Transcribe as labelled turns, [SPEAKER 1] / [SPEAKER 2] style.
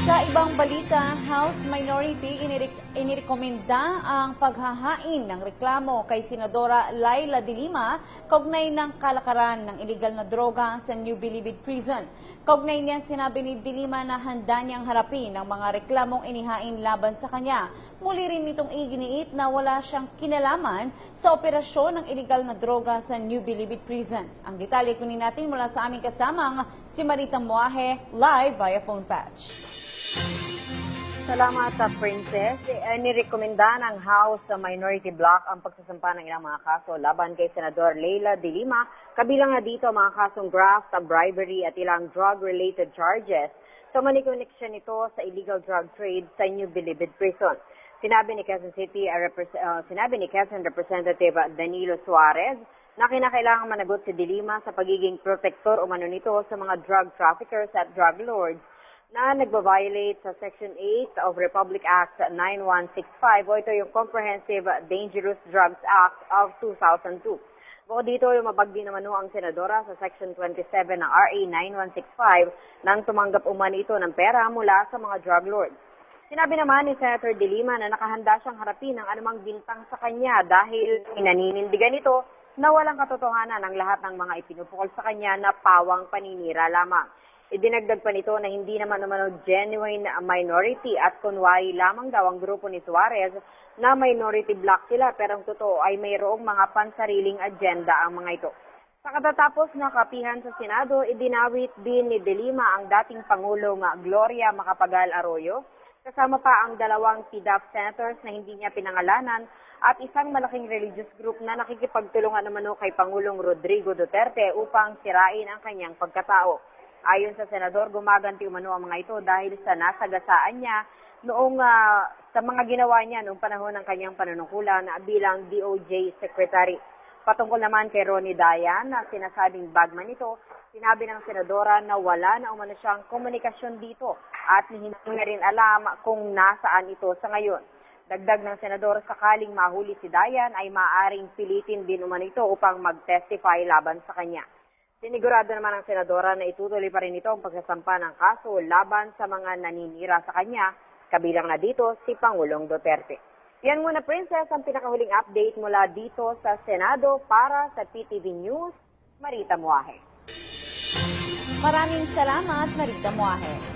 [SPEAKER 1] Sa ibang balita, House Minority inirek- inirekomenda ang paghahain ng reklamo kay Senadora Laila de Lima kaugnay ng kalakaran ng illegal na droga sa New Bilibid Prison. Kaugnay niyan sinabi ni de Lima na handa niyang harapin ang mga reklamong inihain laban sa kanya. Muli rin nitong iginiit na wala siyang kinalaman sa operasyon ng illegal na droga sa New Bilibid Prison. Ang detalye kunin natin mula sa aming kasamang si Marita Muahe live via phone patch.
[SPEAKER 2] Salamat sa Princess. Eh, nirekomenda ng House sa Minority Block ang pagsasampa ng ilang mga kaso laban kay Senador Leila de Lima. Kabilang na dito mga kasong graft, bribery at ilang drug-related charges. So manikoneksyon ito sa illegal drug trade sa New Bilibid Prison. Sinabi ni Quezon City, uh, uh, sinabi ni Quezon Representative Danilo Suarez na kinakailangan managot si De Lima sa pagiging protector o mano nito sa mga drug traffickers at drug lords na nagbabiolate sa Section 8 of Republic Act 9165 o ito yung Comprehensive Dangerous Drugs Act of 2002. Bukod dito, lumabag din naman ho ang senadora sa Section 27 ng RA 9165 nang tumanggap umano ito ng pera mula sa mga drug lords. Sinabi naman ni Senator De Lima na nakahanda siyang harapin ang anumang bintang sa kanya dahil inaninindigan ito na walang katotohanan ang lahat ng mga ipinupukol sa kanya na pawang paninira lamang. Idinagdag pa nito na hindi naman umano genuine minority at kunwari lamang daw ang grupo ni Suarez na minority block sila pero ang totoo ay mayroong mga pansariling agenda ang mga ito. Sa katatapos na kapihan sa Senado, idinawit din ni De Lima ang dating Pangulong Gloria Macapagal Arroyo, kasama pa ang dalawang PDAP senators na hindi niya pinangalanan at isang malaking religious group na nakikipagtulungan naman kay Pangulong Rodrigo Duterte upang sirain ang kanyang pagkatao. Ayon sa senador, gumaganti umano ang mga ito dahil sa nasagasaan niya noong ah, sa mga ginawa niya noong panahon ng kanyang panunungkulan bilang DOJ Secretary. Patungkol naman kay Ronnie Dayan na sinasabing bagman nito, sinabi ng senadora na wala na umano siyang komunikasyon dito at hindi niya rin alam kung nasaan ito sa ngayon. Dagdag ng senador, sakaling mahuli si Dayan ay maaaring pilitin din umano ito upang mag-testify laban sa kanya. Sinigurado naman ng senadora na itutuloy pa rin ito ang pagsasampa ng kaso laban sa mga naninira sa kanya, kabilang na dito si Pangulong Duterte. Yan muna, Princess, ang pinakahuling update mula dito sa Senado para sa PTV News, Marita Muahe.
[SPEAKER 1] Maraming salamat, Marita Muahe.